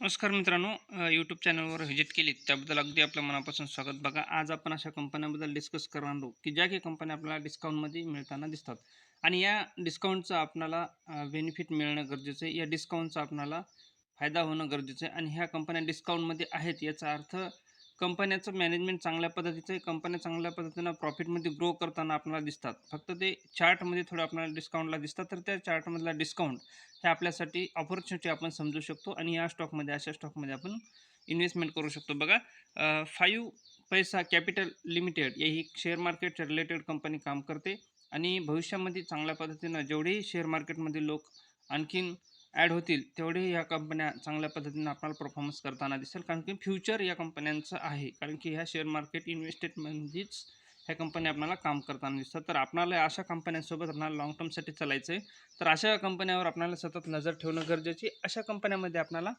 नमस्कार मित्रांनो यूट्यूब चॅनलवर व्हिजिट केली त्याबद्दल अगदी आपल्या मनापासून स्वागत. बघा आज आपण अशा कंपन्यांबद्दल डिस्कस करणार आहोत की ज्या काही कंपन्या आपल्याला डिस्काउंटमध्ये मिळताना दिसतात. आणि या डिस्काउंटचा आपल्याला बेनिफिट मिळणं गरजेचं आहे. या डिस्काउंटचा आपल्याला फायदा होणं गरजेचं आहे. आणि ह्या कंपन्या डिस्काउंटमध्ये आहेत याचा अर्थ कंपन्याचं मॅनेजमेंट चांगल्या पद्धतीचं आहे. कंपन्या चांगल्या पद्धतीनं प्रॉफिटमध्ये ग्रो करताना आपल्याला दिसतात. फक्त ते चार्टमध्ये थोडं आपल्याला डिस्काउंटला दिसतात. तर त्या चार्टमधला डिस्काउंट हे आपल्यासाठी ऑपॉर्च्युनिटी आपण समजू शकतो आणि या स्टॉकमध्ये अशा स्टॉकमध्ये आपण इन्व्हेस्टमेंट करू शकतो. बघा फाईव्ह पैसा कॅपिटल लिमिटेड या ही शेअर मार्केटच्या रिलेटेड कंपनी काम करते. आणि भविष्यामध्ये चांगल्या पद्धतीनं जेवढेही शेअर मार्केटमध्ये लोक आणखीन ॲड होतील तेवढे या कंपन्या चांगल्या पद्धतीनं आपल्याला परफॉर्मन्स करताना दिसेल. कारण की फ्युचर या कंपन्यांचं आहे. कारण की ह्या शेअर मार्केट इन्व्हेस्टेडमध्येच ह्या कंपन्या आपल्याला काम करताना दिसतात. तर आपल्याला अशा कंपन्यांसोबत आपल्याला लॉंग टर्मसाठी चालायचं आहे तर अशा कंपन्यावर आपल्याला सतत नजर ठेवणं गरजेची अशा कंपन्यामध्ये आपल्याला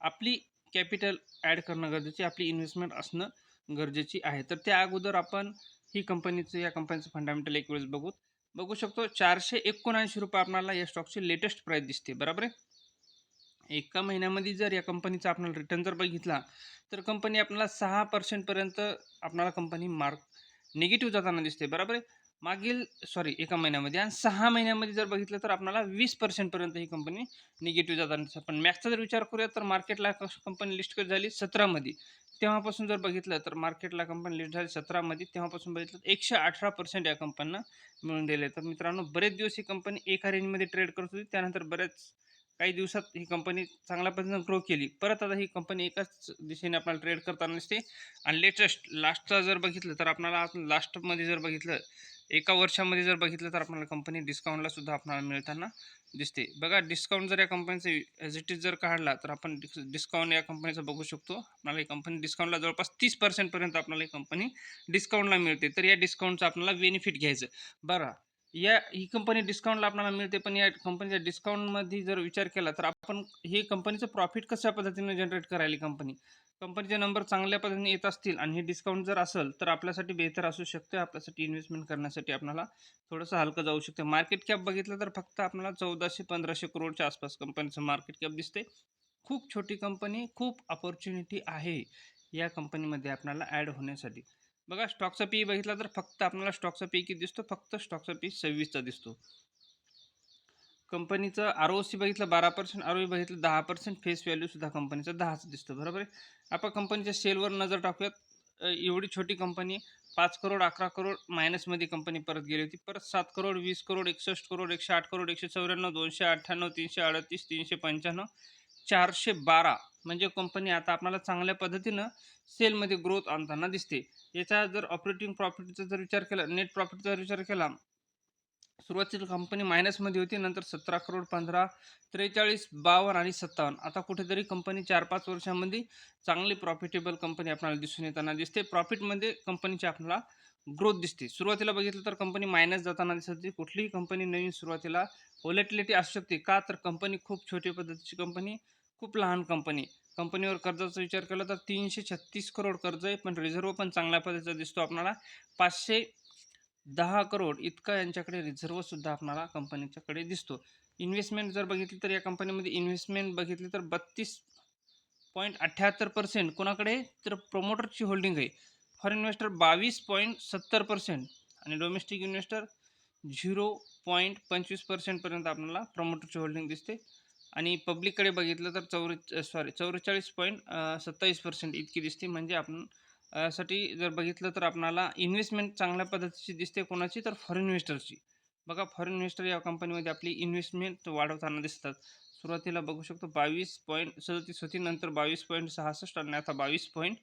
आपली कॅपिटल ॲड करणं गरजेची आपली इन्व्हेस्टमेंट असणं गरजेची आहे. तर त्या अगोदर आपण ही कंपनीचं या कंपनीचं फंडामेंटल एक वेळेस बघू. बघू शकतो चारशे एकोणऐंशी रुपये आपल्याला या स्टॉकची लेटेस्ट प्राईस दिसते बरोबर आहे? एका महिन्यामध्ये जर या कंपनीचा आपल्याला रिटर्न जर बघितला तर कंपनी आपल्याला सहा पर्सेंटपर्यंत आपल्याला कंपनी मार्क निगेटिव्ह जाताना दिसते बरोबर आहे? मागील सॉरी एका महिन्यामध्ये. आणि सहा महिन्यामध्ये जर बघितलं तर आपल्याला वीस पर्सेंटपर्यंत ही कंपनी निगेटिव्ह जाताना पण मॅक्सचा जर विचार करूया तर मार्केटला कंपनी लिस्ट झाली? सतरामध्ये. तेव्हापासून जर बघितलं तर मार्केटला कंपनी लिस्ट झाली सतरामध्ये. तेव्हापासून बघितलं तर एकशे अठरा पर्सेंट या कंपनीनं मिळून दिले. तर मित्रांनो बरेच दिवस ही कंपनी एका रेंजमध्ये ट्रेड करत होती. त्यानंतर बऱ्याच काही दिवसात ही कंपनी चांगल्या पद्धतीनं ग्रो केली. परत आता ही कंपनी एकाच दिशेने आपल्याला ट्रेड करताना दिसते. आणि लेटेस्ट लास्टचा जर बघितलं तर आपल्याला लास्टमध्ये जर बघितलं एका वर्षामध्ये जर बघितलं तर आपल्याला कंपनी डिस्काउंटला सुद्धा आपल्याला मिळताना दिसते. बघा डिस्काउंट जर या कंपनीचं एज इट इज जर काढला तर आपण डिस्काउंट या कंपनीचं बघू शकतो. आपल्याला ही कंपनी डिस्काउंटला जवळपास तीस पर्सेंटपर्यंत आपल्याला ही कंपनी डिस्काउंटला मिळते. तर या डिस्काउंटचं आपल्याला बेनिफिट घ्यायचं. बरं. या ही कंपनी डिस्काउंटला आपल्याला मिळते पण या कंपनीच्या डिस्काउंटमध्ये जर विचार केला तर आपण हे कंपनीचं प्रॉफिट कशा पद्धतीने जनरेट करायला कंपनी कंपनीचे नंबर चांगल्या पद्धतीने येत असतील आणि हे डिस्काउंट जर असेल तर आपल्यासाठी बेहतर असू शकते. आपल्यासाठी इन्व्हेस्टमेंट करण्यासाठी आपल्याला थोडंसं हलकं जाऊ शकते. मार्केट कॅप बघितलं तर फक्त आपल्याला चौदाशे पंधराशे करोडच्या आसपास कंपनीचं मार्केट कॅप दिसते. खूप छोटी कंपनी खूप अपॉर्च्युनिटी आहे या कंपनीमध्ये आपल्याला ॲड होण्यासाठी. बघा स्टॉकचा पी बघितला तर फक्त आपल्याला स्टॉकचा पी किती दिसतो? फक्त स्टॉकचा पी सव्वीसचा दिसतो. कंपनीचं आर ओ सी बघितलं बारा पर्सेंट आर ओ बघितलं दहा पर्सेंट फेस व्हॅल्यूसुद्धा कंपनीचा दहाच दिसतो बरोबर आहे? आपण कंपनीच्या सेलवर नजर टाकूयात. एवढी छोटी कंपनी पाच करोड अकरा करोड मायनसमध्ये कंपनी परत गेली होती. परत सात करोड वीस करोड एकसष्ट करोड एकशे आठ करोड एकशे चौऱ्याण्णव दोनशे अठ्ठ्याण्णव तीनशे अडतीस तीनशे पंच्याण्णव चारशे बारा म्हणजे कंपनी आता आपल्याला चांगल्या पद्धतीनं सेलमध्ये ग्रोथ आणताना दिसते. याचा जर ऑपरेटिंग प्रॉफिटचा जर विचार केला नेट प्रॉफिटचा जर विचार केला सुरुवातीला कंपनी मायनसमध्ये होती नंतर सतरा करोड पंधरा त्रेचाळीस बावन्न आणि सत्तावन्न. आता कुठेतरी कंपनी चार पाच वर्षामध्ये चांगली प्रॉफिटेबल कंपनी आपल्याला दिसून येताना दिसते. प्रॉफिटमध्ये कंपनीची आपल्याला ग्रोथ दिसते. सुरुवातीला बघितलं तर कंपनी मायनस जाताना दिसत होती. कुठलीही कंपनी नवीन सुरुवातीला ओलेटिलिटी असू शकते. का? तर कंपनी खूप छोटी पद्धतीची कंपनी खूप लहान कंपनी कंपनीवर कर्जाचा विचार केला तर तीनशे छत्तीस करोड कर्ज आहे पण रिझर्व्ह पण चांगल्या पद्धतीचा दिसतो आपणाला. पाचशे दहा करोड इतका यांच्याकडे रिझर्वसुद्धा आपणाला कंपनीच्याकडे दिसतो. इन्व्हेस्टमेंट जर बघितली तर या कंपनीमध्ये इन्व्हेस्टमेंट बघितली तर बत्तीस पॉईंट अठ्ठ्याहत्तर पर्सेंट कोणाकडे? तर प्रोमोटरची होल्डिंग आहे. फॉरेन इन्व्हेस्टर बावीस पॉईंट सत्तर पर्सेंट आणि डोमेस्टिक इन्व्हेस्टर झिरो पॉईंट पंचवीस पर्सेंटपर्यंत आपल्याला प्रमोटरची होल्डिंग दिसते. आणि पब्लिककडे बघितलं तर चौरे सॉरी चौवेचाळीस पॉईंट सत्तावीस पर्सेंट इतकी दिसते. म्हणजे आपण साठी जर बघितलं तर आपणाला इन्व्हेस्टमेंट चांगल्या पद्धतीची दिसते कोणाची तर फॉरेन इन्व्हेस्टरची बघा फॉरेन इन्व्हेस्टर या कंपनीमध्ये आपली इन्व्हेस्टमेंट वाढवताना दिसतात. सुरुवातीला बघू शकतो बावीस पॉईंट सदतीस होती नंतर बावीस पॉईंट सहासष्ट आणि आता बावीस पॉईंट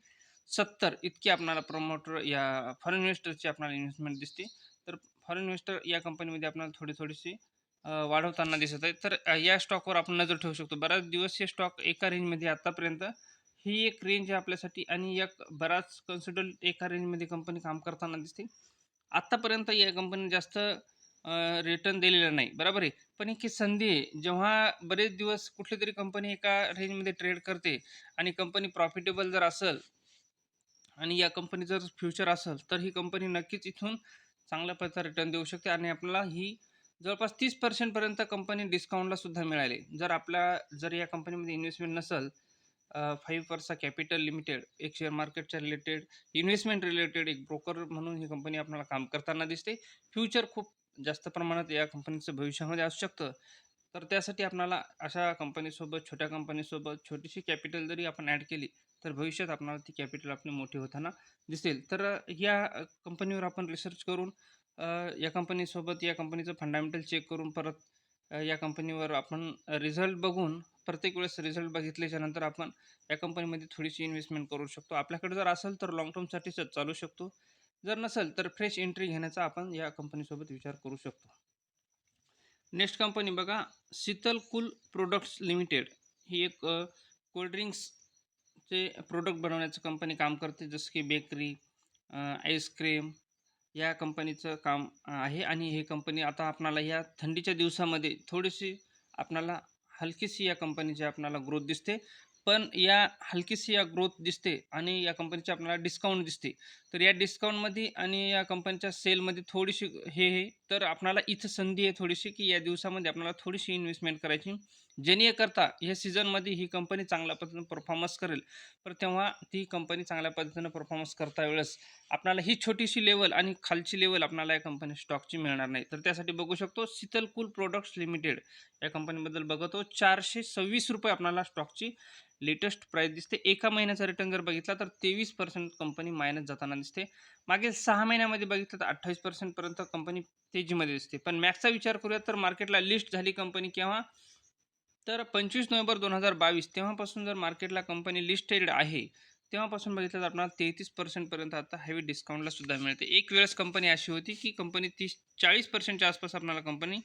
सत्तर इतकी आपणाला प्रमोटर या फॉरेन इन्व्हेस्टरची आपणाला इन्व्हेस्टमेंट दिसते. तर फॉरेन इन्व्हेस्टर या कंपनीमध्ये आपल्याला थोडी थोडीशी वाढवताना दिसत आहे तर या स्टॉकवर आपण नजर ठेवू शकतो. बऱ्याच दिवस हे स्टॉक एका रेंजमध्ये आतापर्यंत. ही एक रेंज आहे आपल्यासाठी आणि एक बराच कन्सिडर एका रेंजमध्ये कंपनी काम करताना दिसते. आत्तापर्यंत या कंपनी जास्त रिटर्न दिलेलं नाही. बरोबर आहे? पण एक संधी आहे. जेव्हा बरेच दिवस कुठली तरी कंपनी एका रेंजमध्ये ट्रेड करते आणि कंपनी प्रॉफिटेबल जर असेल आणि या कंपनी जर फ्युचर असेल तर ही कंपनी नक्कीच इथून चांगल्या प्रकारचा रिटर्न देऊ शकते आणि आपल्याला ही जवळपास तीस पर्सेंटपर्यंत कंपनी डिस्काउंटला सुद्धा मिळाले. जर आपल्या जर या कंपनीमध्ये इन्व्हेस्टमेंट नसेल फाईव्ह पर्सा कॅपिटल लिमिटेड एक शेअर मार्केटच्या रिलेटेड इन्व्हेस्टमेंट रिलेटेड एक ब्रोकर म्हणून ही कंपनी आपल्याला काम करताना दिसते. फ्युचर खूप जास्त प्रमाणात या कंपनीचं भविष्यामध्ये असू शकतं. तर त्यासाठी आपणाला अशा कंपनीसोबत छोट्या कंपनीसोबत छोटीशी कॅपिटल जरी आपण ॲड केली तर भविष्यात आपणाला ती कॅपिटल आपली मोठी होताना दिसेल. तर या कंपनीवर आपण रिसर्च करून या कंपनीसोबत या कंपनीचं फंडामेंटल चेक करून परत या कंपनीवर आपण रिझल्ट बघून प्रत्येक वेळेस रिझल्ट बघितल्याच्या नंतर आपण या कंपनीमध्ये थोडीशी इन्व्हेस्टमेंट करू शकतो. आपल्याकडे जर असेल तर लाँग टर्मसाठीच चालू शकतो. जर नसेल तर फ्रेश एंट्री घेण्याचा आपण या कंपनीसोबत विचार करू शकतो. नेक्स्ट कंपनी बघा शीतल कूल प्रोडक्ट्स लिमिटेड ही एक कोल्ड्रिंक्सचे प्रोडक्ट बनवण्याचं कंपनी काम करते जसं की बेकरी आईस्क्रीम या कंपनीचं काम आहे आणि हे कंपनी आता आपणाला या थंडीच्या दिवसामध्ये थोडीशी आपणाला हलकीशी या कंपनीची आपणाला ग्रोथ दिसते. पण या हलकीशी या ग्रोथ दिसते आणि या कंपनीची आपल्याला डिस्काउंट दिसते. तर या डिस्काउंटमध्ये आणि या कंपनीच्या सेलमध्ये थोडीशी हे हे तर आपणाला इथं संधी आहे थोडीशी की या दिवसामध्ये आपल्याला थोडीशी इन्व्हेस्टमेंट करायची. जेणेकरता या सीझनमध्ये ही कंपनी चांगल्या पद्धतीनं परफॉर्मन्स करेल. तर तेव्हा ती कंपनी चांगल्या पद्धतीनं परफॉर्मन्स करता वेळेस आपल्याला ही छोटीशी लेवल आणि खालची लेवल आपल्याला या कंपनी स्टॉकची मिळणार नाही. तर त्यासाठी बघू शकतो शीतलकुल प्रोडक्ट्स लिमिटेड या कंपनीबद्दल बघतो. चारशे सव्वीस रुपये आपल्याला स्टॉकची लेटेस्ट प्राईस दिसते. एका महिन्याचा रिटर्न जर बघितला तर तेवीस पर्सेंट कंपनी मायनस जाताना दिसते. मागील सहा महिन्यामध्ये बघितलं तर अठ्ठावीस पर्सेंटपर्यंत कंपनी तेजीमध्ये दिसते. पण मॅक्सचा विचार करूया तर मार्केटला लिस्ट झाली कंपनी केव्हा? तर पंचवीस नोव्हेंबर दोन हजार बावीस तेव्हापासून जर मार्केटला कंपनी लिस्टेड आहे तेव्हापासून बघितलं तर आपल्याला तेहतीस पर्सेंटपर्यंत आता हेवी डिस्काउंटला सुद्धा मिळते. एक वेळेस कंपनी अशी होती की कंपनी तीस चाळीस पर्सेंटच्या आसपास आपल्याला कंपनी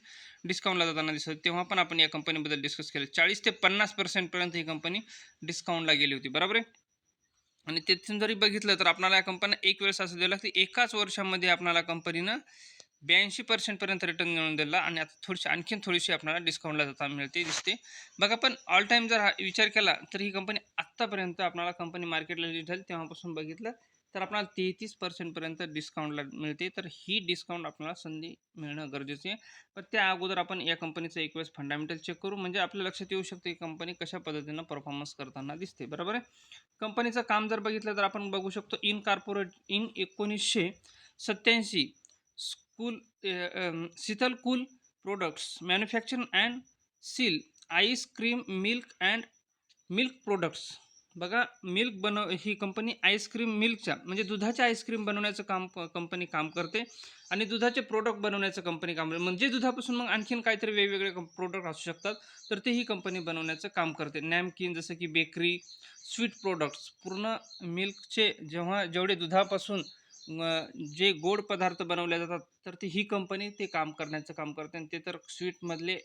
डिस्काउंटला जाताना दिसत होती. तेव्हा पण आपण या कंपनीबद्दल डिस्कस केलं. चाळीस ते पन्नास पर्सेंटपर्यंत ही कंपनी डिस्काउंटला गेली होती. बरोबर आहे? आणि तिथून जरी बघितलं तर आपल्याला या कंपनीनं एक वेळेस असं दिलं लागते एकाच वर्षामध्ये आपल्याला कंपनीनं ब्याऐंशी पर्सेंटपर्यंत रिटर्न मिळून दिला आणि आता थोडीशी आणखीन थोडीशी आपल्याला डिस्काउंटला जाता मिळते दिसते. बघा पण ऑल टाईम जर हा विचार केला तर ही कंपनी आत्तापर्यंत आपल्याला कंपनी मार्केटला लिस्ट झाली तेव्हापासून बघितलं तर आपल्याला तेहतीस पर्सेंटपर्यंत डिस्काउंटला मिळते. तर ही डिस्काउंट आपल्याला संधी मिळणं गरजेचं आहे. पण त्या अगोदर आपण या कंपनीचं एक वेळेस फंडामेंटल चेक करू म्हणजे आपल्या लक्षात येऊ शकते की कंपनी कशा पद्धतीनं परफॉर्मन्स करताना दिसते. बरोबर आहे? कंपनीचं काम जर बघितलं तर आपण बघू शकतो इन कॉर्पोरेट इन एकोणीसशे cool Sheetal cool products manufacturing and seal ice cream milk and milk products बघा मिल्क बनव ही कंपनी आईस्क्रीम मिल्कच्या म्हणजे दुधाच्या आईस्क्रीम बनवण्याचं काम कंपनी काम करते आणि दुधाचे प्रोडक्ट बनवण्याचं कंपनी काम करते म्हणजे दुधापासून मग आणखीन काहीतरी वेगवेगळे प्रोडक्ट असू शकतात तर ते ही कंपनी बनवण्याचं काम करते. नॅमकिन जसं की बेकरी स्वीट प्रोडक्ट्स पूर्ण मिल्कचे जेव्हा जेवढे दुधापासून जे गोड पदार्थ बनवले जातात तर ती ही कंपनी ते काम करण्याचं काम करते आणि ते तर स्वीटमधले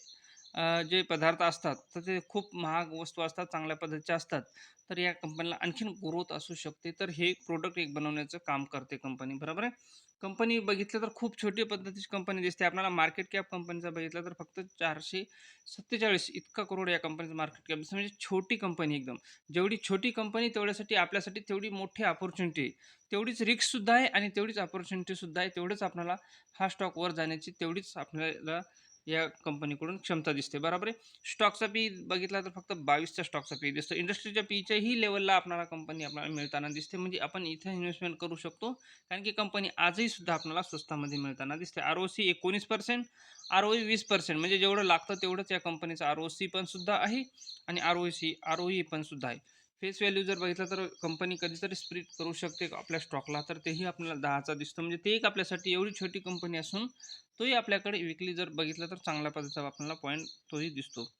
जे पदार्थ असतात तर ते खूप महाग वस्तू असतात चांगल्या पद्धतीच्या असतात. तर या कंपनीला आणखीन ग्रोथ असू शकते. तर हे प्रोडक्ट एक बनवण्याचं काम करते कंपनी बरोबर आहे? कंपनी बघितलं तर खूप छोटी पद्धतीची कंपनी दिसते. आपल्याला मार्केट कॅप कंपनीचा बघितलं तर फक्त चारशे सत्तेचाळीस इतका करोड या कंपनीचं मार्केट कॅप दिसतं. म्हणजे छोटी कंपनी एकदम. जेवढी छोटी कंपनी तेवढ्यासाठी आपल्यासाठी तेवढी मोठी अपॉर्च्युनिटी आहे. तेवढीच रिक्ससुद्धा आहे आणि तेवढीच अपॉर्च्युनिटीसुद्धा आहे. तेवढंच आपल्याला हा स्टॉक वर जाण्याची तेवढीच आपल्याला या कंपनीकडून क्षमता दिसते. बरोबर आहे? स्टॉकचा पी बघितला तर फक्त बावीसचा स्टॉकचा पी दिसतो. इंडस्ट्रीच्या पीच्याही लेवलला आपणाला कंपनी आपल्याला मिळताना दिसते. म्हणजे आपण इथे इन्व्हेस्टमेंट करू शकतो. कारण की कंपनी आजही सुद्धा आपल्याला स्वस्तामध्ये मिळताना दिसते. आर ओ सी एकोणीस पर्सेंट आर ओ वीस पर्सेंट म्हणजे जेवढं लागतं तेवढंच या कंपनीचं आर ओ सी पण सुद्धा आहे आणि R O C R O E पण सुद्धा आहे. फेस व्हॅल्यू जर बघितलं तर कंपनी कधीतरी स्प्रिट करू शकते आपल्या स्टॉकला तर तेही आपल्याला दहाचा दिसतो. म्हणजे ते एक आपल्यासाठी एवढी छोटी कंपनी असून तोही आपल्याकडे विकली जर बघितलं तर चांगल्या पद्धतीचा आपल्याला पॉईंट तोही दिसतो.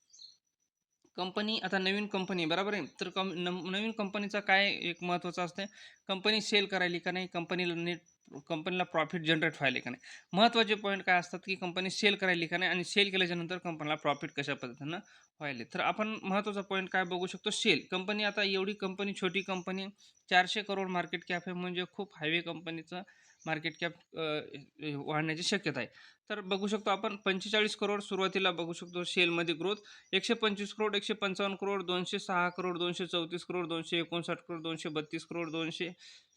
कंपनी आता नवीन कंपनी बरोबर आहे? तर कम नम- नवीन कंपनीचा काय एक महत्त्वाचं असतं कंपनी सेल करायली का नाही? कंपनीला नीट कंपनीला प्रॉफिट जनरेट व्हायला का नाही? महत्त्वाचे पॉईंट काय असतात की कंपनी सेल करायली का नाही? आणि सेल केल्याच्यानंतर कंपनीला प्रॉफिट कशा पद्धतीनं व्हायले? तर आपण महत्त्वाचा पॉईंट काय बघू शकतो? सेल. कंपनी आता एवढी कंपनी छोटी कंपनी चारशे करोड मार्केट कॅप आहे. म्हणजे खूप हायवे कंपनीचं मार्केट कॅप वाढण्याची शक्यता आहे तर बघू शकतो आपण पंचेचाळीस करोड सुरुवातीला बघू शकतो सेलमध्ये ग्रोथ एकशे पंचवीस करोड एकशे पंचावन्न करोड दोनशे सहा करोड दोनशे चौतीस करोड दोनशे एकोणसाठ करोड दोनशे बत्तीस करोड दोनशे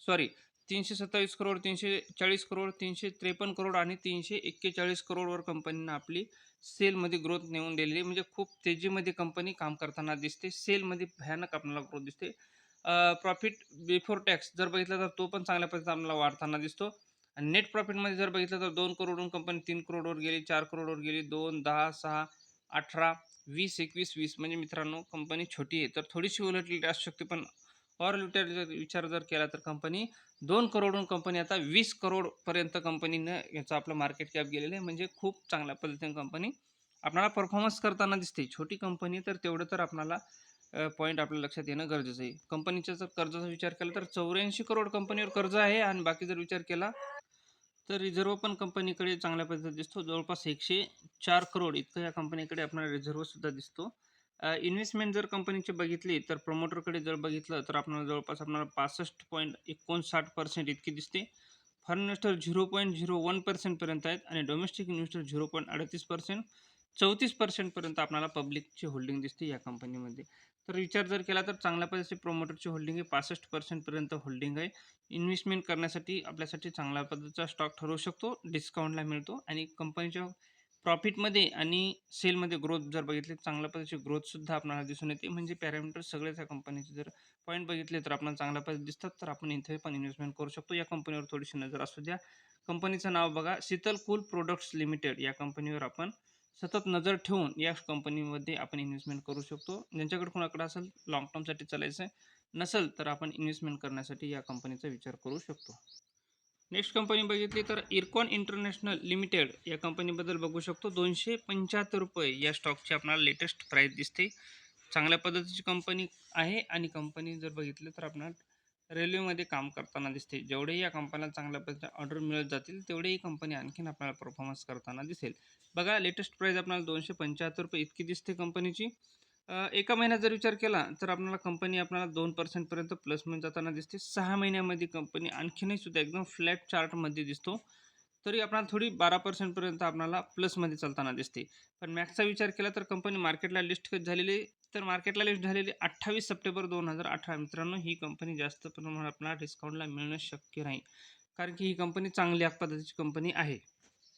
सॉरी तीनशे सत्तावीस करोड तीनशे चाळीस करोड तीनशे त्रेपन्न करोड आणि तीनशे एक्केचाळीस करोडवर कंपनीनं आपली सेलमध्ये ग्रोथ नेऊन दिलेली म्हणजे खूप तेजीमध्ये कंपनी काम करताना दिसते. सेलमध्ये भयानक आपल्याला ग्रोथ दिसते. प्रॉफिट बिफोर टॅक्स जर बघितलं तर तो पण चांगल्या पद्धतीने आपल्याला वाढताना दिसतो. आणि नेट प्रॉफिटमध्ये जर बघितलं तर दोन करोडवरून कंपनी तीन करोडवर गेली, चार करोडवर गेली, 2, 10, 6, 18, 20, 21, 20 म्हणजे मित्रांनो कंपनी छोटी आहे. तर थोडीशी उलटलेली असू शकते. पण ओव्हरऑल जर विचार जर केला तर कंपनी दोन करोडहून कंपनी आता वीस करोडपर्यंत कंपनीनं याचं आपलं मार्केट कॅप गेलेलं आहे. म्हणजे खूप चांगल्या पद्धतीने कंपनी आपल्याला परफॉर्मन्स करताना दिसते. छोटी कंपनी तर तेवढं तर आपल्याला पॉईंट आपल्या लक्षात येणं गरजेचं आहे. कंपनीच्या जर कर्जाचा विचार केला तर 84 करोड कंपनीवर कर्ज आहे आणि बाकी जर विचार केला तर रिझर्व्ह पण कंपनीकडे चांगल्या पद्धतीने दिसतो. जवळपास 104 करोड इतकं या कंपनीकडे आपल्याला रिझर्व्हसुद्धा दिसतो. इन्व्हेस्टमेंट जर कंपनीची बघितली तर प्रमोटरकडे जर बघितलं तर आपल्याला जवळपास आपल्याला 65.59% इतकी दिसते. फॉरेन इन्व्हेस्टर 0.01% पर्यंत आहेत आणि डोमेस्टिक इन्व्हेस्टर 0.38% 34% पर्यंत आपल्याला पब्लिकची होल्डिंग दिसते या कंपनीमध्ये. तर विचार जर केला तर चांगल्या पद्धतीची प्रोमोटरची होल्डिंग आहे. पासष्ट पर्सेंटपर्यंत होल्डिंग आहे. इन्व्हेस्टमेंट करण्यासाठी आपल्यासाठी चांगल्या पद्धतीचा स्टॉक ठरवू शकतो. डिस्काउंटला मिळतो आणि कंपनीच्या प्रॉफिटमध्ये आणि सेलमध्ये ग्रोथ जर बघितली चांगल्या पद्धतीची ग्रोथसुद्धा आपल्याला दिसून येते. म्हणजे पॅरामीटर सगळेच या कंपनीचे जर पॉईंट बघितले तर आपल्याला चांगल्या पद्धती दिसतात. तर आपण इथे पण इन्व्हेस्टमेंट करू शकतो. या कंपनीवर थोडीशी नजर असू द्या. कंपनीचं नाव बघा शीतल कूल प्रोडक्ट्स लिमिटेड या कंपनीवर आपण सतत नजर ठेवून या कंपनीमध्ये आपण इन्व्हेस्टमेंट करू शकतो. ज्यांच्याकडे कोणाकडे असेल लाँग टर्मसाठी चालायचं आहे, नसेल तर आपण इन्व्हेस्टमेंट करण्यासाठी या कंपनीचा विचार करू शकतो. नेक्स्ट कंपनी बघितली तर इरकॉन इंटरनॅशनल लिमिटेड या कंपनीबद्दल बघू शकतो. ₹275 या स्टॉकची आपल्याला लेटेस्ट प्राईस दिसते. चांगल्या पद्धतीची कंपनी आहे आणि कंपनी जर बघितलं तर आपल्याला रेल्वेमध्ये काम करताना दिसते. जेवढे या कंपनीला चांगल्या पद्धतीने ऑर्डर मिळत जातील तेवढे ही कंपनी आणखीन आपल्याला परफॉर्मन्स करताना दिसेल. बघा लेटेस्ट प्राईस आपल्याला ₹275 इतकी दिसते कंपनीची. एका महिन्यात जर विचार केला तर आपल्याला कंपनी आपल्याला दोन पर्सेंटपर्यंत प्लसमध्ये जाताना दिसते. सहा महिन्यामध्ये कंपनी आणखीनही सुद्धा एकदम फ्लॅट चार्टमध्ये दिसतो. तरी आपल्याला थोडी बारा पर्सेंटपर्यंत आपल्याला प्लसमध्ये चालताना दिसते. पण मॅक्सचा विचार केला तर कंपनी मार्केटला लिस्ट झालेली तर मार्केटला लिस्ट झालेली 28 सप्टेंबर 2018 मित्रांनो ही कंपनी जास्त प्रमाणात आपल्याला डिस्काउंटला मिळणं शक्य नाही. कारण की ही कंपनी चांगल्या पद्धतीची कंपनी आहे.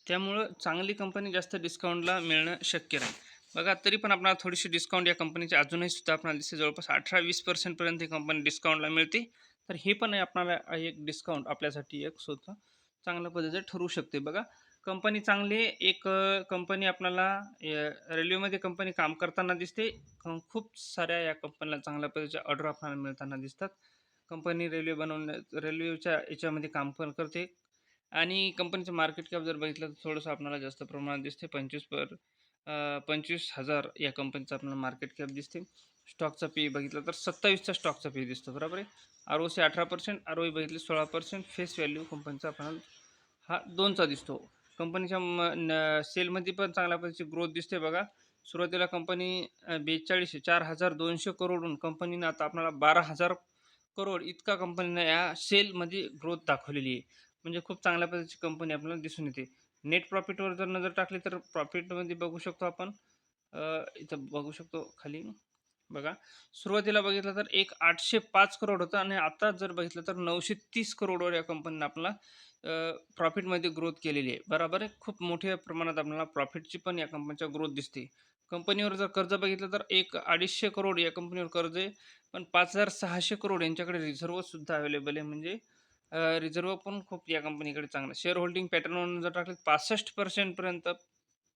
त्यामुळं चांगली कंपनी जास्त डिस्काउंटला मिळणं शक्य नाही. बघा तरी पण आपल्याला थोडीशी डिस्काउंट या कंपनीची अजूनही सुद्धा आपल्याला दिसते. जवळपास अठरा वीस पर्सेंटपर्यंत ही कंपनी डिस्काउंटला मिळते. तर हे पण आपल्याला एक डिस्काउंट आपल्यासाठी एक स्वतः चांगल्या पद्धतीचं ठरू शकते. बघा कंपनी चांगली एक कंपनी आपल्याला रेल्वेमध्ये कंपनी काम करताना दिसते. खूप साऱ्या या कंपनीला चांगल्या पद्धतीच्या ऑर्डर आपल्याला मिळताना दिसतात. कंपनी रेल्वे बनवण्या रेल्वेच्या याच्यामध्ये काम पण करते आणि कंपनीचं मार्केट कॅप जर बघितलं तर थोडंसं आपल्याला जास्त प्रमाणात दिसते. 25 पर 25,000 या कंपनीचं आपल्याला मार्केट कॅप दिसते. स्टॉकचा पी बघितला तर 27चा स्टॉकचा पी दिसतो बरोबर आहे. आर-ओ-सी 18%, आर-ओ-ई बघितली 16%, फेस व्हॅल्यू कंपनीचा आपल्याला हा दोनचा दिसतो. कंपनीच्या म सेलमध्ये पण चांगल्या पद्धतीची ग्रोथ दिसते बघा. सुरुवातीला कंपनी 42 4,200 करोडहून कंपनीनं आता आपल्याला 12,000 करोड इतका कंपनीनं या सेलमध्ये ग्रोथ दाखवलेली आहे. म्हणजे खूप चांगल्या पद्धतीची कंपनी आपल्याला दिसून येते. नेट प्रॉफिटवर जर नजर टाकली तर प्रॉफिटमध्ये बघू शकतो आपण इथं बघू शकतो खाली बघा सुरुवातीला बघितलं तर एक 805 करोड होतं आणि आता जर बघितलं तर 930 करोडवर या कंपनीनं आपल्याला प्रॉफिटमध्ये ग्रोथ केलेली आहे. बरोबर आहे. खूप मोठ्या प्रमाणात आपल्याला प्रॉफिटची पण या कंपनीच्या ग्रोथ दिसते. कंपनीवर जर कर्ज बघितलं तर एक 250 करोड या कंपनीवर कर्ज आहे. पण 5,600 करोड यांच्याकडे रिझर्वसुद्धा अवेलेबल आहे. म्हणजे रिझर्व्ह पण खूप या कंपनीकडे चांगलं आहे. शेअर होल्डिंग पॅटर्नवरून जर टाकलं 65% पर्यंत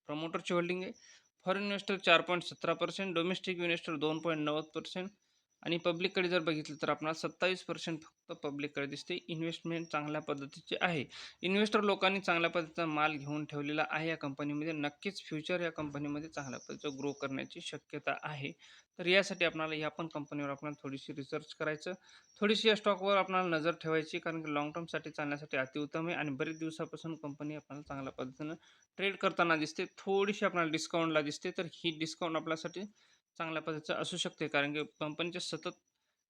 प्रमोटरची होल्डिंग आहे. फॉरेन इन्व्हेस्टर 4.17%, डोमेस्टिक इन्व्हेस्टर 2.90% आणि पब्लिककडे जर बघितलं तर आपणाला सत्तावीस पर्सेंट फक्त पब्लिककडे दिसते. इन्व्हेस्टमेंट चांगल्या पद्धतीची आहे. इन्व्हेस्टर लोकांनी चांगल्या पद्धतीचा माल घेऊन ठेवलेला आहे या कंपनीमध्ये. नक्कीच फ्युचर या कंपनीमध्ये चांगल्या पद्धतीचं ग्रो करण्याची शक्यता आहे. तर यासाठी आपल्याला या पण कंपनीवर आपल्याला थोडीशी रिसर्च करायचं. थोडीशी या स्टॉकवर आपल्याला नजर ठेवायची कारण की लॉंग टर्मसाठी चालण्यासाठी अतिउत्तम आहे आणि बरेच दिवसापासून कंपनी आपल्याला चांगल्या पद्धतीनं ट्रेड करताना दिसते. थोडीशी आपल्याला डिस्काउंटला दिसते. तर ही डिस्काउंट आपल्यासाठी चांगल्या पद्धतीचं असू शकते कारण की कंपनीचे सतत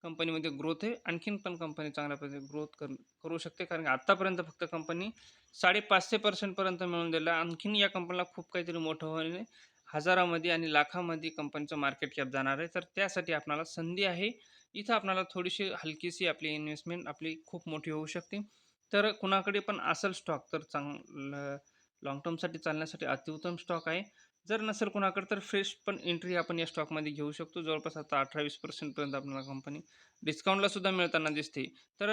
कंपनीमध्ये ग्रोथ आहे. आणखीन पण कंपनी चांगल्या पद्धतीने ग्रोथ कर करू शकते कारण की आत्तापर्यंत फक्त कंपनी 550% पर्यंत मिळवून दिलं. आणखीन या कंपनीला खूप काहीतरी मोठं होणे हजारामध्ये आणि लाखामध्ये कंपनीचं मार्केट कॅप जाणार आहे. तर त्यासाठी आपणाला संधी आहे. इथं आपणाला थोडीशी हलकीशी आपली इन्व्हेस्टमेंट आपली खूप मोठी होऊ शकते. तर कुणाकडे पण असेल स्टॉक तर चांग लाँग टर्मसाठी चालण्यासाठी अतिउत्तम स्टॉक आहे. जर नसेल कोणाकडे तर फ्रेश पण एंट्री आपण या स्टॉकमध्ये घेऊ शकतो. जवळपास आता अठरावीस पर्सेंटपर्यंत आपल्याला कंपनी डिस्काउंटला सुद्धा मिळताना दिसते. तर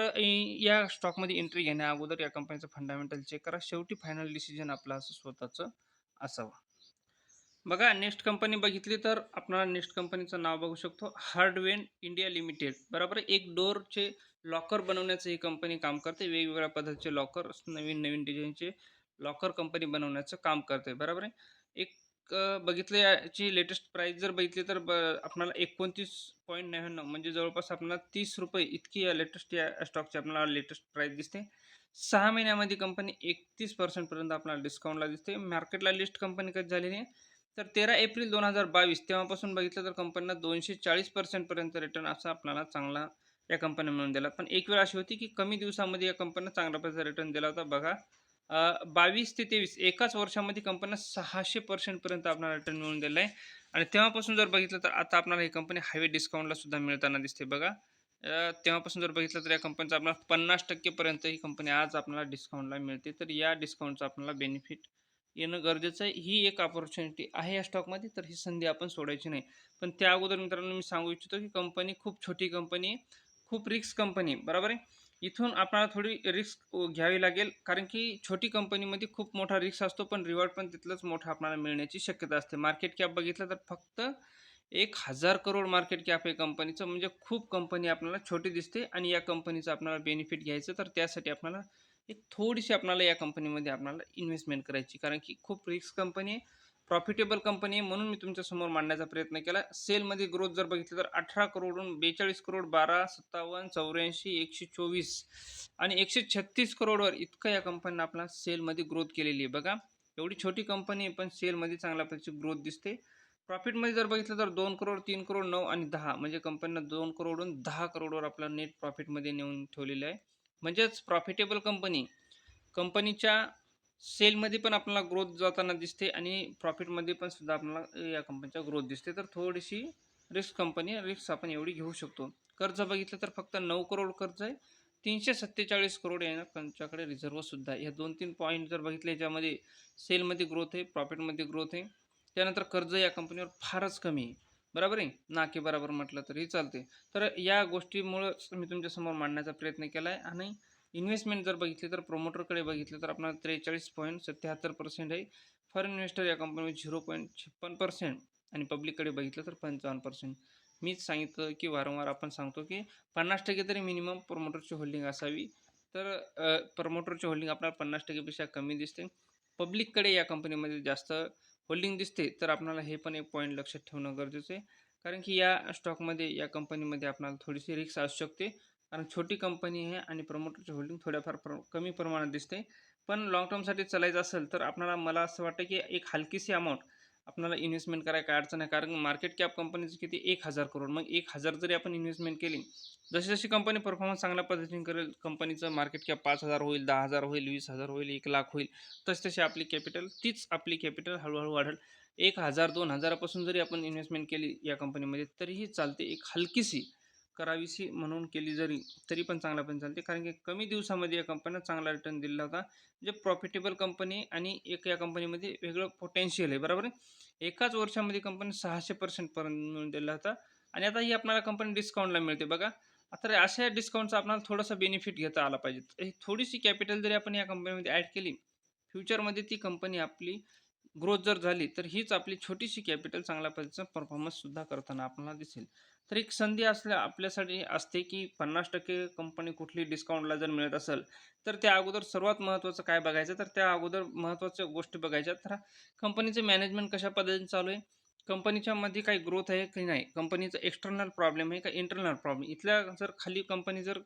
या स्टॉकमध्ये एंट्री घेण्या अगोदर या कंपनीचं फंडामेंटल चेक करा. शेवटी फायनल डिसिजन आपला असं स्वतःचं असावं. बघा नेक्स्ट कंपनी बघितली तर आपणाला नेक्स्ट कंपनीचं नाव बघू शकतो. हार्डवेन इंडिया लिमिटेड बरोबर? आहे? एक डोअरचे लॉकर बनवण्याचं ही कंपनी काम करते. वेगवेगळ्या पद्धतीचे लॉकर नवीन नवीन डिझाईनचे लॉकर कंपनी बनवण्याचं काम करते. बरोबर आहे? बघितलं याची लेटेस्ट प्राईस जर बघितली तर ब आपणाला एकोणतीस पॉईंट नव्याण्णव म्हणजे जवळपास आपल्याला तीस रुपये इतकी या लेटेस्ट या स्टॉकची आपल्याला लेटेस्ट प्राईस दिसते. सहा महिन्यामध्ये कंपनी एकतीस पर्सेंटपर्यंत आपल्याला डिस्काउंटला दिसते. मार्केटला लिस्ट कंपनी कधी झालेली आहे तर तेरा एप्रिल दोन हजार बावीस तेव्हापासून बघितलं तर कंपनीला दोनशे चाळीस पर्सेंटपर्यंत रिटर्न असा आपल्याला चांगला या कंपनी मिळून दिला. पण एक वेळ अशी होती की कमी दिवसामध्ये या कंपनीनं चांगल्या पैसा रिटर्न दिला होता. बघा बावीस ते तेवीस एकाच वर्षामध्ये कंपन्या सहाशे पर्सेंटपर्यंत आपल्याला रिटर्न मिळून दिलं आहे. आणि तेव्हापासून जर बघितलं तर आता आपल्याला ही कंपनी हायवे डिस्काउंटला सुद्धा मिळताना दिसते बघा. तेव्हापासून जर बघितलं तर या कंपनीचा आपल्याला पन्नास टक्केपर्यंत ही कंपनी आज आपल्याला डिस्काउंटला मिळते. तर या डिस्काउंटचा आपल्याला बेनिफिट येणं गरजेचं आहे. ही एक ऑपॉर्च्युनिटी आहे या स्टॉकमध्ये तर ही संधी आपण सोडायची नाही. पण त्या अगोदर मित्रांनो मी सांगू इच्छितो की कंपनी खूप छोटी कंपनी आहे. खूप रिस्क कंपनी आहे. बरोबर आहे? इथून आपल्याला थोडी रिस्क घ्यावी लागेल. कारण की छोटी कंपनीमध्ये खूप मोठा रिस्क असतो पण रिवॉर्ड पण तिथलंच मोठा आपल्याला मिळण्याची शक्यता असते. मार्केट कॅप बघितलं तर फक्त एक हजार करोड मार्केट कॅप आहे कंपनीचं म्हणजे खूप कंपनी आपल्याला छोटी दिसते आणि या कंपनीचं आपल्याला बेनिफिट घ्यायचं. तर त्यासाठी आपल्याला एक थोडीशी आपल्याला या कंपनीमध्ये आपल्याला इन्व्हेस्टमेंट करायची. कारण की खूप रिस्क कंपनी आहे. प्रॉफिटेबल कंपनी आहे म्हणून मी तुमच्यासमोर मांडण्याचा प्रयत्न केला. सेलमध्ये ग्रोथ जर बघितलं तर अठरा करोडून बेचाळीस करोड बारा सत्तावन्न चौऱ्याऐंशी एकशे चोवीस आणि एकशे छत्तीस करोडवर इतकं या कंपनीनं आपला सेलमध्ये ग्रोथ केलेली आहे. बघा एवढी छोटी कंपनी आहे पण सेलमध्ये चांगल्या प्रकारची ग्रोथ दिसते. प्रॉफिटमध्ये जर बघितलं तर दोन करोड तीन करोड नऊ आणि दहा म्हणजे कंपनीनं दोन करोडून दहा करोडवर आपला नेट प्रॉफिटमध्ये नेऊन ठेवलेलं आहे. म्हणजेच प्रॉफिटेबल कंपनी कंपनीच्या सेलमध्ये पण आपल्याला ग्रोथ जाताना दिसते आणि प्रॉफिटमध्ये पण सुद्धा आपल्याला या कंपनीचा ग्रोथ दिसते. तर थोडीशी रिस्क कंपनी रिस्क आपण एवढी घेऊ शकतो. कर्ज बघितलं तर फक्त नऊ करोड कर्ज आहे. तीनशे सत्तेचाळीस करोड आहे ना त्यांच्याकडे रिझर्वसुद्धा आहे ह्या दोन तीन पॉईंट जर बघितले याच्यामध्ये सेलमध्ये ग्रोथ आहे प्रॉफिटमध्ये ग्रोथ आहे त्यानंतर कर्ज या कंपनीवर फारच कमी आहे. बरोबर आहे? ना की बरोबर म्हटलं तरी चालते तर या गोष्टीमुळंच मी तुमच्यासमोर मांडण्याचा प्रयत्न केला आहे आणि इन्व्हेस्टमेंट जर बघितली तर प्रोमोटरकडे बघितलं तर आपल्याला त्रेचाळीस पॉईंट सत्याहत्तर पर्सेंट आहे. फॉरेन इन्व्हेस्टर या कंपनीमध्ये झिरो पॉईंट छप्पन पर्सेंट आणि पब्लिककडे बघितलं तर पंचावन्न पर्सेंट मीच सांगितलं की वारंवार आपण सांगतो की पन्नास टक्के तरी मिनिमम प्रोमोटरची होल्डिंग असावी. तर प्रमोटरची होल्डिंग आपल्याला पन्नास टक्केपेक्षा कमी दिसते. पब्लिककडे या कंपनीमध्ये जास्त होल्डिंग दिसते तर आपल्याला हे पण एक पॉईंट लक्षात ठेवणं गरजेचं आहे. कारण की या स्टॉकमध्ये या कंपनीमध्ये आपल्याला थोडीशी रिक्स असू शकते. कारण छोटी कंपनी आहे आणि प्रमोटरची होल्डिंग थोड्याफार प्र कमी प्रमाणात दिसते. पण लाँग टर्मसाठी चालायचं असेल तर आपल्याला मला असं वाटतं की एक हलकीशी अमाऊंट आपल्याला इन्व्हेस्टमेंट करायला काय अडचण आहे कारण मार्केट कॅप कंपनीचं किती? एक हजार करोड मग एक हजार जरी आपण इन्व्हेस्टमेंट केली जशी जशी कंपनी परफॉर्मन्स चांगल्या पद्धतीने करेल कंपनीचं मार्केट कॅप पाच हजार होईल दहा हजार होईल वीस हजार होईल एक लाख होईल तशी तशी आपली कॅपिटल तीच आपली कॅपिटल हळूहळू वाढेल. एक हजार दोन हजारापासून जरी आपण इन्व्हेस्टमेंट केली या कंपनीमध्ये तरीही चालते एक हलकीशी करावीशी म्हणून केली जरी तरी पण चांगला पण चालते. कारण की कमी दिवसामध्ये या कंपनीनं चांगला रिटर्न दिला होता. जे प्रॉफिटेबल कंपनी आणि एक या कंपनीमध्ये वेगळं पोटेन्शियल आहे बरोबर आहे? एकाच वर्षामध्ये कंपनी सहाशे पर्सेंटपर्यंत मिळून दिला होता. आणि आता ही आपल्याला कंपनी डिस्काउंटला मिळते बघा. आता अशा डिस्काउंटचा आपल्याला थोडासा बेनिफिट घेता आला पाहिजे. तर ही थोडीशी कॅपिटल जरी आपण या कंपनीमध्ये ॲड केली फ्युचरमध्ये ती कंपनी आपली ग्रोथ जर झाली तर हीच आपली छोटीशी कॅपिटल चांगल्या पद्धतीचा परफॉर्मन्ससुद्धा करताना आपल्याला दिसेल. तर एक संधी असल्या आपल्यासाठी असते की पन्नास टक्के कंपनी कुठली डिस्काउंटला जर मिळत असेल तर त्या अगोदर सर्वात महत्त्वाचं काय बघायचं? तर त्या अगोदर महत्त्वाच्या गोष्टी बघायच्या. तर कंपनीचं मॅनेजमेंट कशा पद्धतीने चालू आहे? कंपनीच्या मध्ये काही ग्रोथ आहे की नाही? कंपनीचं एक्सटर्नल प्रॉब्लेम आहे का इंटरनल प्रॉब्लेम इथल्या जर खाली कंपनी जर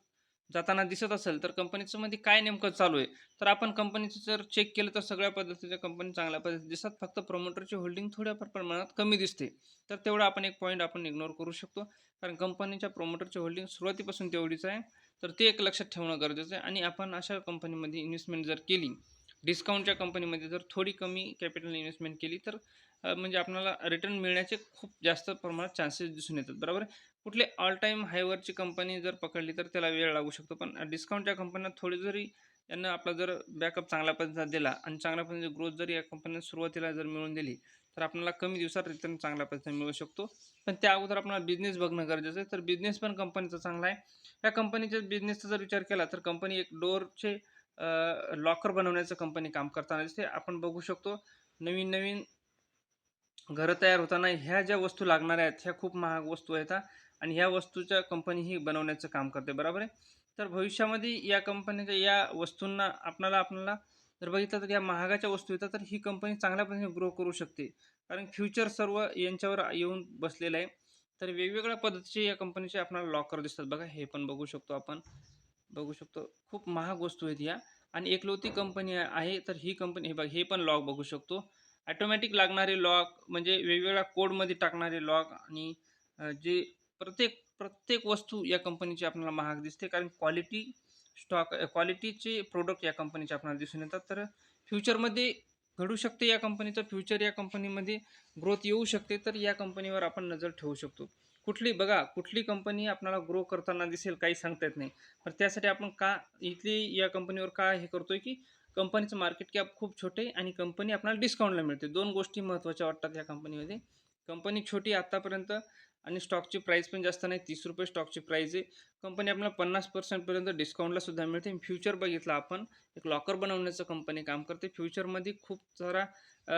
जाताना दिसत असेल तर कंपनीचं मध्ये काय नेमकं चालू आहे? तर आपण कंपनीचं जर चेक केलं तर सगळ्या पद्धतीच्या कंपनी चांगल्या पद्धतीने दिसतात. फक्त प्रमोटरची होल्डिंग थोड्याफार प्रमाणात कमी दिसते. तर तेवढा आपण एक पॉईंट आपण इग्नोर करू शकतो. कारण कंपनीच्या प्रमोटरची होल्डिंग सुरुवातीपासून तेवढीच आहे. तर ते एक लक्षात ठेवणं गरजेचं आहे. आणि आपण अशा कंपनीमध्ये इन्व्हेस्टमेंट जर केली डिस्काउंटच्या कंपनीमध्ये जर थोडी कमी कॅपिटल इन्व्हेस्टमेंट केली तर म्हणजे आपल्याला रिटर्न मिळण्याचे खूप जास्त प्रमाणात चान्सेस दिसून येतात. बरोबर? आहे? कुठले ऑल टाईम हायवरची कंपनी जर पकडली तर त्याला वेळ लागू शकतो. पण डिस्काउंटच्या कंपन्या थोडी जरी यांना आपला जर बॅकअप चांगल्या पद्धतीचा दिला आणि चांगल्या पद्धतीने ग्रोथ जर या कंपनीने सुरुवातीला जर मिळून दिली तर आपल्याला कमी दिवसात रिटर्न चांगल्या पद्धतीने मिळू शकतो. पण त्या अगोदर आपल्याला बिझनेस बघणं गरजेचं आहे. तर बिझनेस पण कंपनीचा चांगला आहे. या कंपनीच्या बिझनेसचा जर विचार केला तर कंपनी एक डोअरचे लॉकर बनवण्याचं कंपनी काम करताना दिसते. आपण बघू शकतो नवीन नवीन घरं तयार होताना ह्या ज्या वस्तू लागणाऱ्या आहेत ह्या खूप महाग वस्तू आहेत आणि ह्या वस्तूच्या कंपनी ही बनवण्याचं काम करते बरोबर आहे? तर भविष्यामध्ये या कंपनीच्या या वस्तूंना आपणाला आपल्याला जर बघितलं तर या महागाच्या वस्तू येतात तर ही कंपनी चांगल्या पद्धतीने ग्रो करू शकते. कारण फ्युचर सर्व यांच्यावर येऊन बसलेलं आहे. तर वेगवेगळ्या पद्धतीचे या कंपनीचे आपल्याला लॉकर दिसतात. बघा हे पण बघू शकतो आपण. बघू शकतो. खूप महाग वस्तू आहेत या. आणि एकलौती कंपनी आहे तर ही कंपनी हे बघा हे पण लॉक बघू शकतो. ॲटोमॅटिक लागणारे लॉक म्हणजे वेगवेगळ्या कोडमध्ये टाकणारे लॉक आणि जे प्रत्येक प्रत्येक वस्तू या कंपनीची आपल्याला महाग दिसते. कारण क्वालिटी स्टॉक क्वालिटीचे प्रोडक्ट या कंपनीचे आपल्याला दिसून येतात. तर फ्युचरमध्ये घडू शकते या कंपनीचं फ्युचर या कंपनीमध्ये ग्रोथ येऊ शकते. तर या कंपनीवर आपण नजर ठेवू शकतो. कुठली बघा कुठली कंपनी आपल्याला ग्रो करताना दिसेल काही सांगता येत नाही. पण त्यासाठी आपण का इथली या कंपनीवर का हे करतोय की कंपनीचं मार्केट कॅप खूप छोटे आणि कंपनी आपल्याला डिस्काउंटला मिळते. दोन गोष्टी महत्त्वाच्या वाटतात या कंपनीमध्ये कंपनी छोटी आत्तापर्यंत आणि स्टॉकची प्राईस पण जास्त नाही तीस रुपये स्टॉकची प्राईस आहे. कंपनी आपल्याला पन्नास पर्सेंटपर्यंत डिस्काउंटला सुद्धा मिळते. फ्युचर बघितलं आपण एक लॉकर बनवण्याचं कंपनी काम करते. फ्युचरमध्ये खूप सारा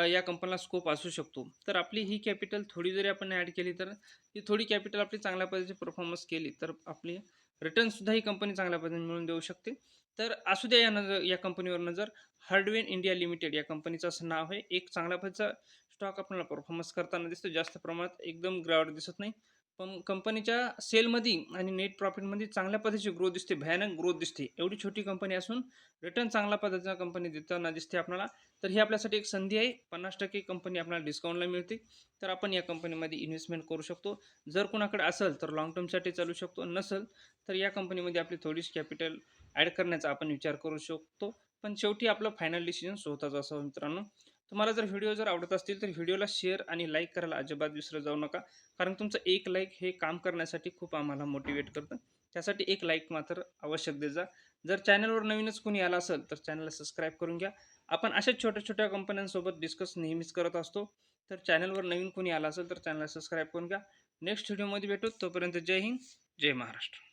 या कंपनीला स्कोप असू शकतो. तर आपली ही कॅपिटल थोडी जरी आपण ॲड केली तर ही थोडी कॅपिटल आपली चांगल्या पद्धतीची परफॉर्मन्स केली तर आपली रिटर्नसुद्धा ही कंपनी चांगल्या पद्धतीने मिळून देऊ शकते. तर असू द्या या नजर या कंपनीवर नजर. हार्डवेन इंडिया लिमिटेड या कंपनीचं असं नाव आहे. एक चांगल्या पद्धतीचा स्टॉक आपल्याला परफॉर्मन्स करताना दिसतो. जास्त प्रमाणात एकदम ग्राउंड दिसत नाही. पण कंपनीच्या सेलमध्ये आणि नेट प्रॉफिटमध्ये चांगल्या पद्धतीची ग्रोथ दिसते भयानक ग्रोथ दिसते. एवढी छोटी कंपनी असून रिटर्न चांगल्या पद्धतीचा कंपनी देताना दिसते आपल्याला. तर ही आपल्यासाठी एक संधी आहे. पन्नास टक्के कंपनी आपल्याला डिस्काउंटला मिळते. तर आपण या कंपनीमध्ये इन्व्हेस्टमेंट करू शकतो. जर कोणाकडे असेल तर लाँग टर्मसाठी चालू शकतो. नसेल तर या कंपनीमध्ये आपली थोडीशी कॅपिटल ॲड करण्याचा आपण विचार करू शकतो. पण शेवटी आपलं फायनल डिसिजन स्वतःचा असावं मित्रांनो. तुम्हाला जर व्हिडिओ जर आवडत असतील तर व्हिडिओला शेअर आणि लाईक करायला अजिबात विसरत जाऊ नका. कारण तुमचं एक लाईक हे काम करण्यासाठी खूप आम्हाला मोटिवेट करतं. त्यासाठी एक लाईक मात्र आवश्यक दे जा. जर चॅनलवर नवीनच कोणी आला असेल तर चॅनलला सबस्क्राईब करून घ्या. आपण अशाच छोट्या छोट्या कंपन्यांसोबत डिस्कस नेहमीच करत असतो. तर चॅनलवर नवीन कोणी आला असेल तर चॅनलला सबस्क्राईब करून घ्या. नेक्स्ट व्हिडिओमध्ये भेटू. तोपर्यंत जय हिंद जय महाराष्ट्र.